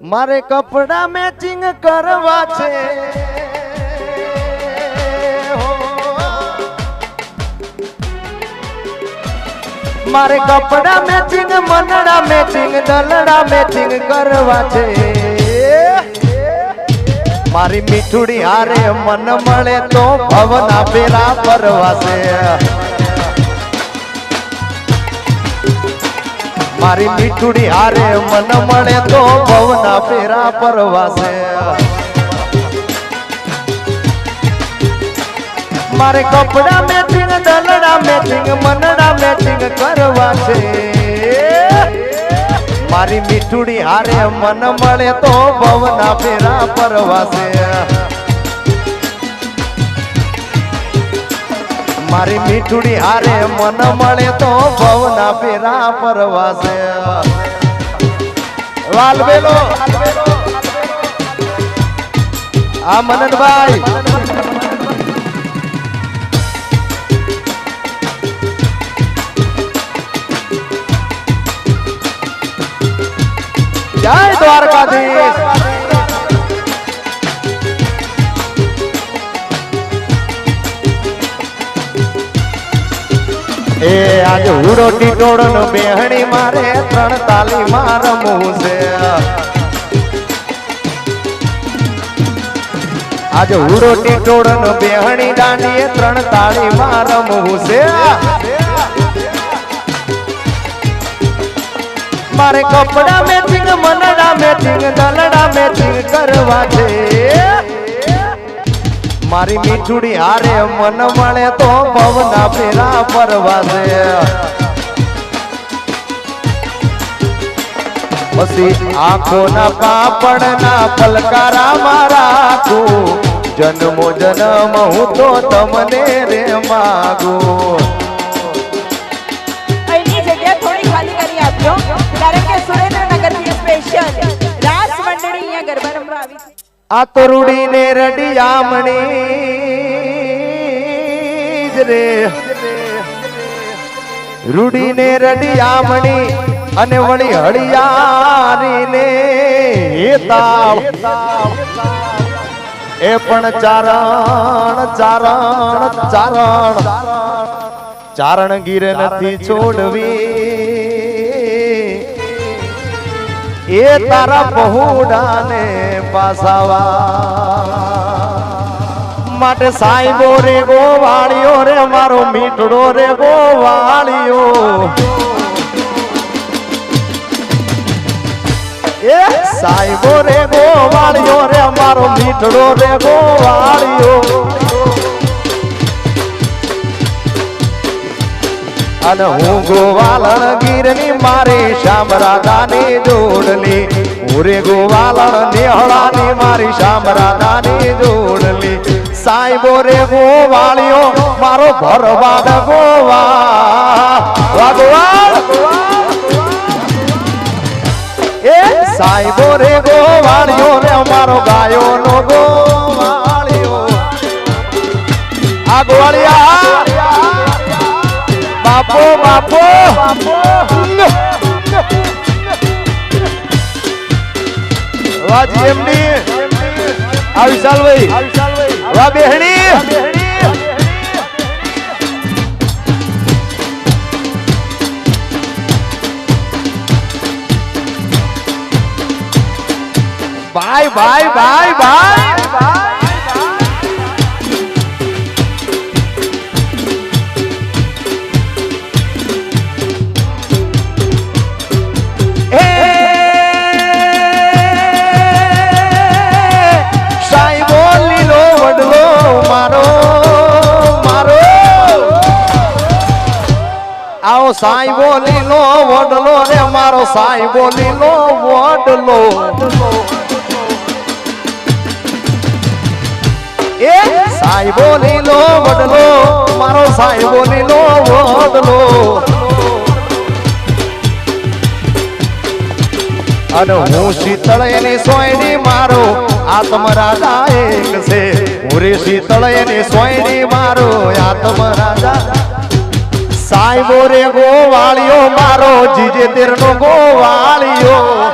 મારે કપડા મેચિંગ કરવા છે. મારે કપડા મેચિંગ મનડા મેચિંગ દલડા મેચિંગ કરવા છે. મારી મીઠુડી હારે મન મળે તો ભવના ફેરા પરવાસે મારી મીઠુડી હારે મન મળે તો ભવના ફેરા પરવાસે. મારે કપડા મેચિંગ, દલડા મેચિંગ, મનડા મેચિંગ કરવા છે મારી મીઠુડી હારે મન મળે તો ભવના ફેરા પરવાસે. મારી મીઠુડી હારે મન મળે તો ભવના ફેરા પરવાસે વાલવેલો. આ મનનભાઈ. આજ હુડો ટીટોળ નો બેહણી મારે ત્રણ તાલી માં છે આજ હુડો ટીટોળ નો બેહણી દાંડીએ ત્રણ તાળી માં રમવું છે મારે કપડા મેચિંગ મનડા મેચિંગ દલડા મેચિંગ કરવા છે. મારી મીઠુડી હારે મન મળે તો ભવના ફેરા પરવાસે પછી આંખોના પાપડના પલકારા મારા જન્મો જન્મ હું તો તમને રે માગું. આ તો રૂડીને રડિયામણી. રે રૂડીને રડિયામણી અને વળી હળિયારી ને એ પણ ચારણ ચારણ ચારણ. ચારણ ગીર નથી છોડવી. એ તારા બહુડાને પાસાવા. માટે સાહેબો રે ગોવાળિયો રે, મારો મીઠડો રે ગોવાળિયો. એ સાહેબો રે ગોવાળિયો રે, મારો મીઠડો રે ગોવાળિયો. અને હું ગોવાલણ ગીરની મારી શ્યામ રાધાની જોડલી ઉરે ગોવાલણ નેહળાની મારી શ્યામ રાધાની જોડલી સાહેબો રે ગોવાળીઓ, મારો ભરવાડ ગોવા. ભગવાન એ સાહેબો રે ગોવાળીઓ રે અમારો ગાયો નો ગોવાળીઓ. આ ગોવાળિયા બાપો બાપો વાજી એમડી આ વિશાલભાઈ વાહ બેહણી બાય બાય બાય બાય આવો બોલી લો વડલો રે મારો, સાંઈ બોલી લો વડલો. એ સાંઈ બોલી લો વડલો, મારો સાંઈ બોલી લો વડલો. અને હું શીતળ એની સોયડી મારો આત્મ રાજા એક છે. હું રે શીતળ એની સોયડી મારો આત્મ રાજા સાહેબો રે ગોવાળિયો મારો જીજે તેરનો ગોવાળિયો.